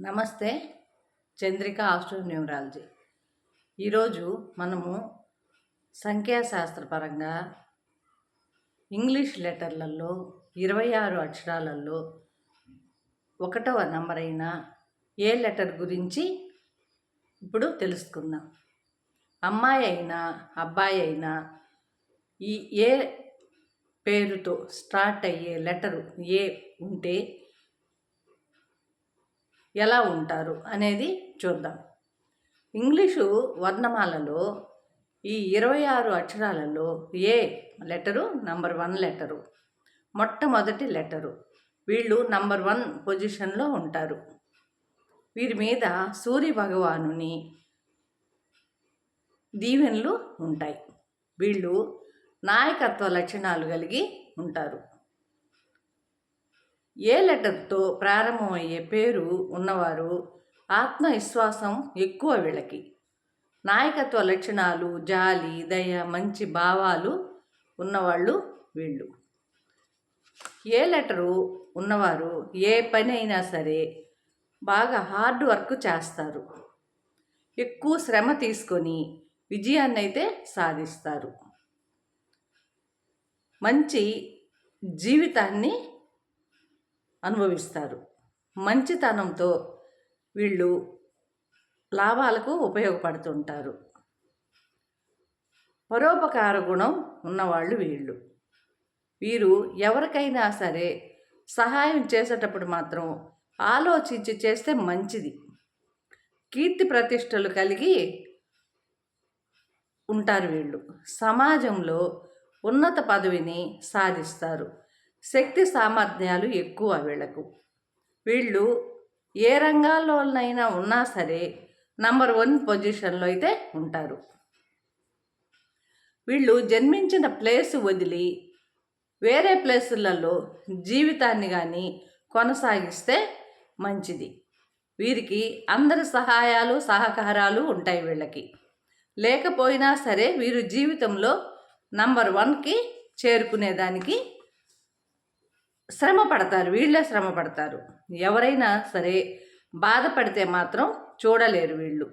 నమస్తే Chandrika astro numerology ఈరోజు మనము సంఖ్యాశాస్త్రపరంగా ఇంగ్లీష్ లెటర్లలో ఇరవై ఆరు అక్షరాలలో ఒకటవ నంబర్ అయిన ఏ లెటర్ గురించి ఇప్పుడు తెలుసుకుందాం. అమ్మాయి అయినా అబ్బాయి అయినా ఈ ఏ పేరుతో స్టార్ట్ అయ్యే లెటరు ఏ ఉంటే ఎలా ఉంటారు అనేది చూద్దాం. ఇంగ్లీషు వర్ణమాలలో ఈ ఇరవై ఆరు అక్షరాలలో ఏ లెటరు? Number one letter. మొట్టమొదటి లెటరు. వీళ్ళు నంబర్ వన్ పొజిషన్లో ఉంటారు. వీరి మీద సూర్య భగవానుని దీవెనలు ఉంటాయి. వీళ్ళు నాయకత్వ లక్షణాలు కలిగి ఉంటారు. ఏ లెటర్తో ప్రారంభమయ్యే పేరు ఉన్నవారు ఆత్మవిశ్వాసం ఎక్కువ వీళ్ళకి. నాయకత్వ లక్షణాలు జాలి దయ మంచి భావాలు ఉన్నవాళ్ళు వీళ్ళు. ఏ లెటరు ఉన్నవారు ఏ పని అయినా సరే బాగా హార్డ్ వర్క్ చేస్తారు. ఎక్కువ శ్రమ తీసుకొని విజయాన్ని అయితే సాధిస్తారు. మంచి జీవితాన్ని అనుభవిస్తారు. మంచితనంతో వీళ్ళు లాభాలకు ఉపయోగపడుతుంటారు. పరోపకార గుణం ఉన్నవాళ్ళు వీళ్ళు. వీరు ఎవరికైనా సరే సహాయం చేసేటప్పుడు మాత్రం ఆలోచించి చేస్తే మంచిది. కీర్తి ప్రతిష్టలు కలిగి ఉంటారు వీళ్ళు. సమాజంలో ఉన్నత పదవిని సాధిస్తారు. శక్తి సామర్థ్యాలు ఎక్కువ వీళ్ళకు. వీళ్ళు ఏ రంగాల్లోనైనా ఉన్నా సరే నంబర్ వన్ పొజిషన్లో అయితే ఉంటారు. వీళ్ళు జన్మించిన ప్లేస్ వదిలి వేరే ప్లేసులలో జీవితాన్ని కానీ కొనసాగిస్తే మంచిది. వీరికి అందరి సహాయాలు సహకారాలు ఉంటాయి వీళ్ళకి. లేకపోయినా సరే వీరు జీవితంలో నంబర్ వన్కి చేరుకునేదానికి శ్రమ పడతారు వీళ్ళే శ్రమ పడతారు ఎవరైనా సరే బాధపడితే మాత్రం చూడలేరు వీళ్ళు.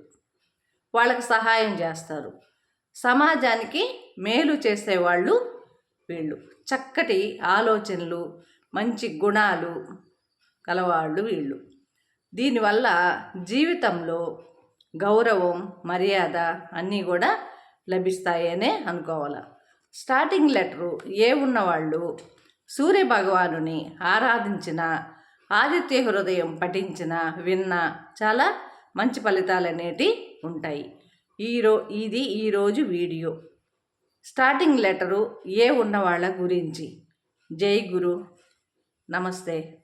వాళ్ళకి సహాయం చేస్తారు. సమాజానికి మేలు చేసేవాళ్ళు వీళ్ళు. చక్కటి ఆలోచనలు మంచి గుణాలు కలవాళ్ళు వీళ్ళు. దీనివల్ల జీవితంలో గౌరవం మర్యాద అన్నీ కూడా లభిస్తాయనే అనుకోవాలి. స్టార్టింగ్ లెటరు ఏ ఉన్నవాళ్ళు సూర్య భగవానుని ఆరాధించిన ఆదిత్య హృదయం పఠించిన విన్న చాలా మంచి ఫలితాలు అనేటి ఉంటాయి. ఈరో ఇది ఈరోజు వీడియో. స్టార్టింగ్ లెటరు ఏ ఉన్న వాళ్ళ గురించి? జై గురు. నమస్తే.